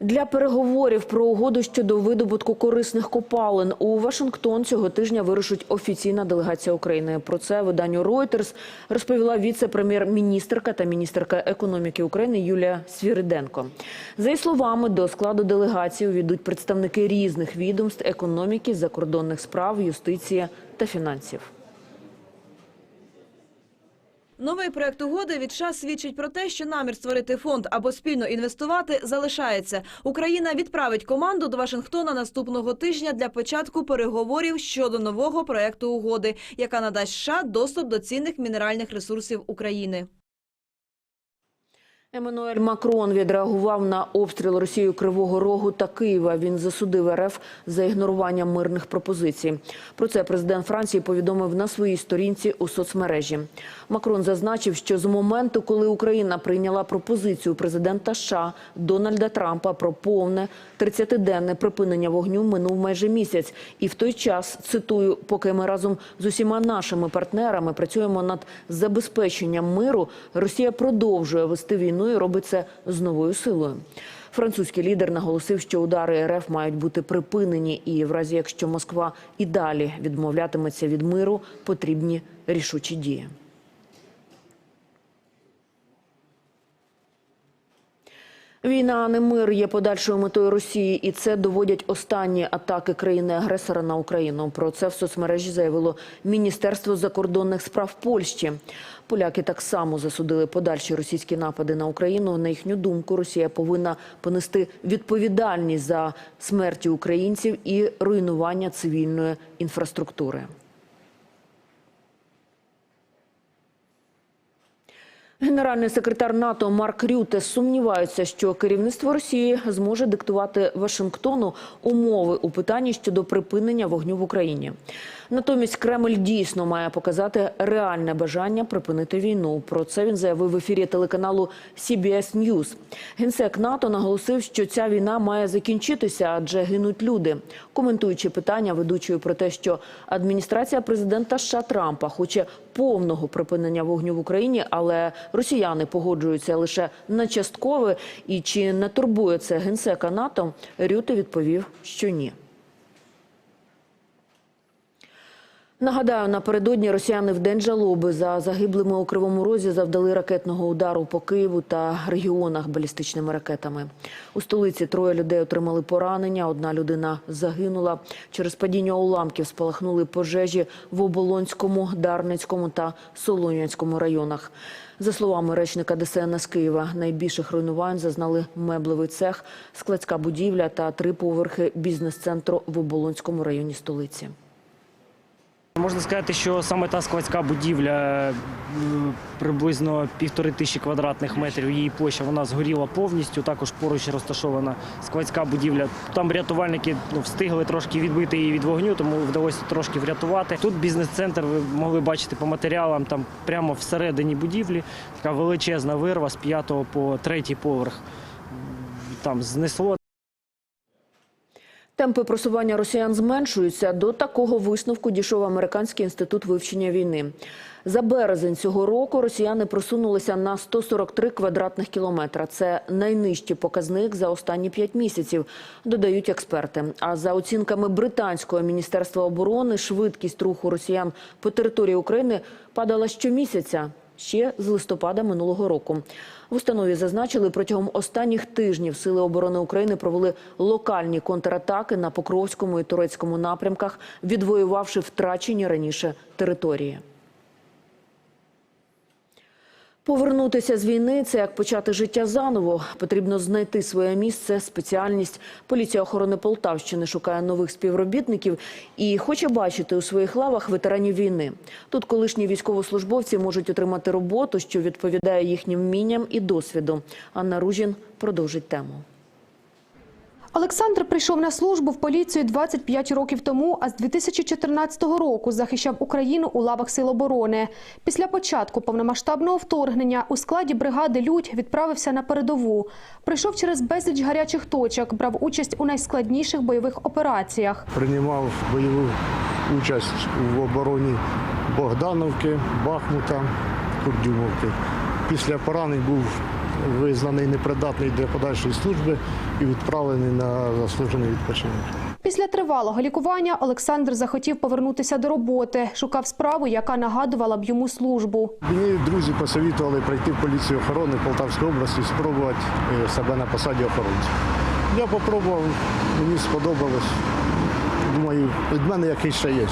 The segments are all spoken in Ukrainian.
Для переговорів про угоду щодо видобутку корисних копалин у Вашингтон цього тижня вирушить офіційна делегація України. Про це виданню Reuters розповіла віце-прем'єр-міністерка та міністерка економіки України Юлія Свіриденко. За її словами, до складу делегації увійдуть представники різних відомств економіки, закордонних справ, юстиції та фінансів. Новий проект угоди від США свідчить про те, що намір створити фонд або спільно інвестувати залишається. Україна відправить команду до Вашингтона наступного тижня для початку переговорів щодо нового проекту угоди, яка надасть США доступ до цінних мінеральних ресурсів України. Еммануель Макрон відреагував на обстріл Росією Кривого Рогу та Києва. Він засудив РФ за ігнорування мирних пропозицій. Про це президент Франції повідомив на своїй сторінці у соцмережі. Макрон зазначив, що з моменту, коли Україна прийняла пропозицію президента США Дональда Трампа про повне 30-денне припинення вогню, минув майже місяць. І в той час цитую, поки ми разом з усіма нашими партнерами працюємо над забезпеченням миру, Росія продовжує вести війну і робить це з новою силою. Французький лідер наголосив, що удари РФ мають бути припинені, і в разі якщо Москва і далі відмовлятиметься від миру, потрібні рішучі дії. Війна, а не мир є подальшою метою Росії, і це доводять останні атаки країни-агресора на Україну. Про це в соцмережі заявило Міністерство закордонних справ Польщі. Поляки так само засудили подальші російські напади на Україну. На їхню думку, Росія повинна понести відповідальність за смерті українців і руйнування цивільної інфраструктури. Генеральний секретар НАТО Марк Рюте сумнівається, що керівництво Росії зможе диктувати Вашингтону умови у питанні щодо припинення вогню в Україні. Натомість Кремль дійсно має показати реальне бажання припинити війну. Про це він заявив в ефірі телеканалу CBS News. Генсек НАТО наголосив, що ця війна має закінчитися, адже гинуть люди. Коментуючи питання ведучою про те, що адміністрація президента США Трампа хоче повного припинення вогню в Україні, але росіяни погоджуються лише на часткове. І чи не турбує це генсека НАТО? Рюте відповів, що ні. Нагадаю, напередодні росіяни в день жалоби за загиблими у Кривому Розі завдали ракетного удару по Києву та регіонах балістичними ракетами. У столиці троє людей отримали поранення, одна людина загинула. Через падіння уламків спалахнули пожежі в Оболонському, Дарницькому та Солонянському районах. За словами речника ДСНС Києва, найбільших руйнувань зазнали меблевий цех, складська будівля та три поверхи бізнес-центру в Оболонському районі столиці. Можна сказати, що саме та складська будівля е, приблизно півтори тисячі квадратних метрів. Її площа вона згоріла повністю. Також поруч розташована складська будівля. Там рятувальники ну, встигли трошки відбити її від вогню, тому вдалося трошки врятувати. Тут бізнес-центр ви могли бачити по матеріалам. Там прямо всередині будівлі така величезна вирва з п'ятого по третій поверх. Там знесло. Темпи просування росіян зменшуються. До такого висновку дійшов Американський інститут вивчення війни. За березень цього року росіяни просунулися на 143 квадратних кілометра. Це найнижчий показник за останні п'ять місяців, додають експерти. А за оцінками британського міністерства оборони, швидкість руху росіян по території України падала щомісяця. Ще з листопада минулого року в установі зазначили, протягом останніх тижнів сили оборони України провели локальні контратаки на Покровському і Турецькому напрямках, відвоювавши втрачені раніше території. Повернутися з війни це як почати життя заново. Потрібно знайти своє місце, спеціальність. Поліція охорони Полтавщини шукає нових співробітників і хоче бачити у своїх лавах ветеранів війни. Тут колишні військовослужбовці можуть отримати роботу, що відповідає їхнім вмінням і досвіду. Анна Ружін продовжить тему. Олександр прийшов на службу в поліцію 25 років тому, а з 2014 року захищав Україну у лавах Сил оборони. Після початку повномасштабного вторгнення у складі бригади Людь відправився на передову. Прийшов через безліч гарячих точок, брав участь у найскладніших бойових операціях. приймав бойову участь в обороні Богдановки, Бахмута, Курдюмовки. Після поранень був визнаний непридатний для подальшої служби і відправлений на заслужений відпочинок. Після тривалого лікування Олександр захотів повернутися до роботи. Шукав справу, яка нагадувала б йому службу. Мені друзі посовітували прийти в поліцію охорони Полтавської області, спробувати е, себе на посаді охоронця. Я попробував, мені сподобалось. Думаю, від мене якийсь ще є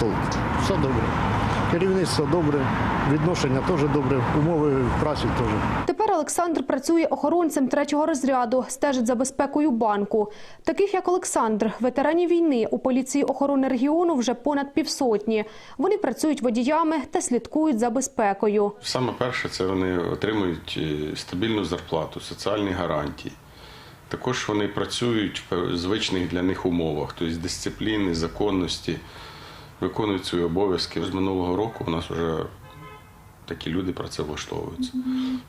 толк. Все добре. Керівництво добре, відношення теж добре, умови праці теж. Тепер Олександр працює охоронцем третього розряду, стежить за безпекою банку. Таких як Олександр, ветеранів війни у поліції охорони регіону вже понад півсотні. Вони працюють водіями та слідкують за безпекою. Саме перше, це вони отримують е, стабільну зарплату, соціальні гарантії. Також вони працюють в звичних для них умовах, тобто дисципліни, законності, виконують свої обов'язки. З минулого року у нас вже такі люди працевлаштовуються.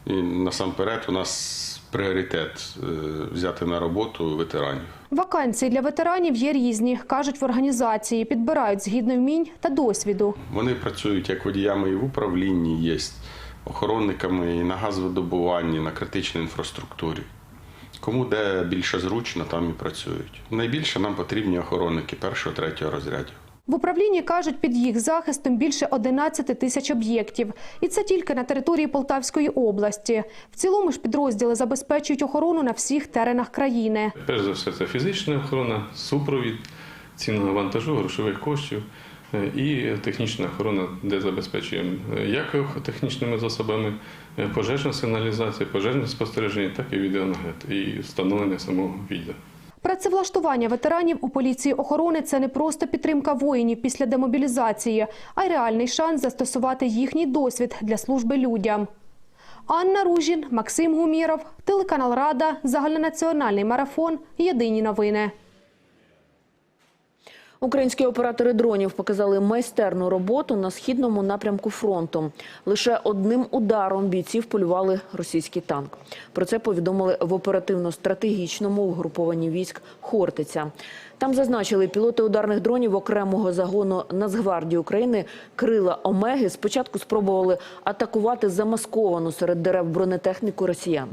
І насамперед у нас пріоритет е, взяти на роботу ветеранів. Вакансії для ветеранів є різні, кажуть в організації. Підбирають згідно вмінь та досвіду. Вони працюють як водіями і в управлінні, є охоронниками і на газовидобуванні, на критичній інфраструктурі. Кому де більше зручно, там і працюють. Найбільше нам потрібні охоронники першого, третього розрядів. В управлінні кажуть, під їх захистом більше 11 тисяч об'єктів. І це тільки на території Полтавської області. В цілому ж підрозділи забезпечують охорону на всіх теренах країни. Перш за все, це фізична охорона, супровід цінного вантажу, грошових коштів е, і технічна охорона, де забезпечуємо е, як технічними засобами е, пожежна сигналізація, пожежне спостереження, так і відеонагляд і встановлення самого відео. Працевлаштування ветеранів у поліції охорони це не просто підтримка воїнів після демобілізації, а й реальний шанс застосувати їхній досвід для служби людям. Анна Ружін, Максим Гуміров, телеканал Рада, загальнонаціональний марафон. Єдині новини. Українські оператори дронів показали майстерну роботу на східному напрямку фронту. Лише одним ударом бійців полювали російський танк. Про це повідомили в оперативно-стратегічному угрупованні військ Хортиця. Там зазначили, пілоти ударних дронів окремого загону Нацгвардії України Крила Омеги спочатку спробували атакувати замасковану серед дерев бронетехніку росіян.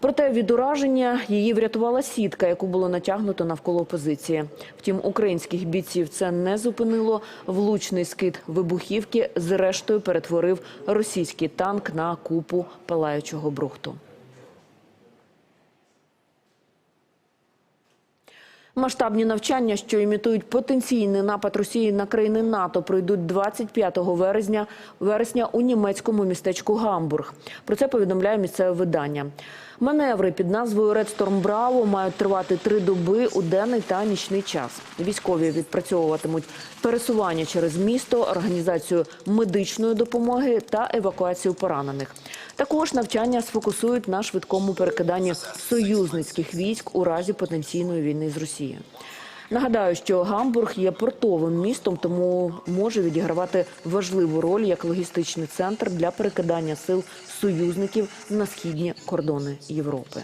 Проте від ураження її врятувала сітка, яку було натягнуто навколо позиції. Втім, українських бійців це не зупинило. Влучний скид вибухівки зрештою перетворив російський танк на купу палаючого брухту. Масштабні навчання, що імітують потенційний напад Росії на країни НАТО, пройдуть 25 вересня, вересня у німецькому містечку Гамбург. Про це повідомляє місцеве видання. Маневри під назвою Red Storm Bravo мають тривати три доби у денний та нічний час. Військові відпрацьовуватимуть пересування через місто, організацію медичної допомоги та евакуацію поранених. Також навчання сфокусують на швидкому перекиданні союзницьких військ у разі потенційної війни з Росією. Нагадаю, що Гамбург є портовим містом, тому може відігравати важливу роль як логістичний центр для перекидання сил союзників на східні кордони Європи.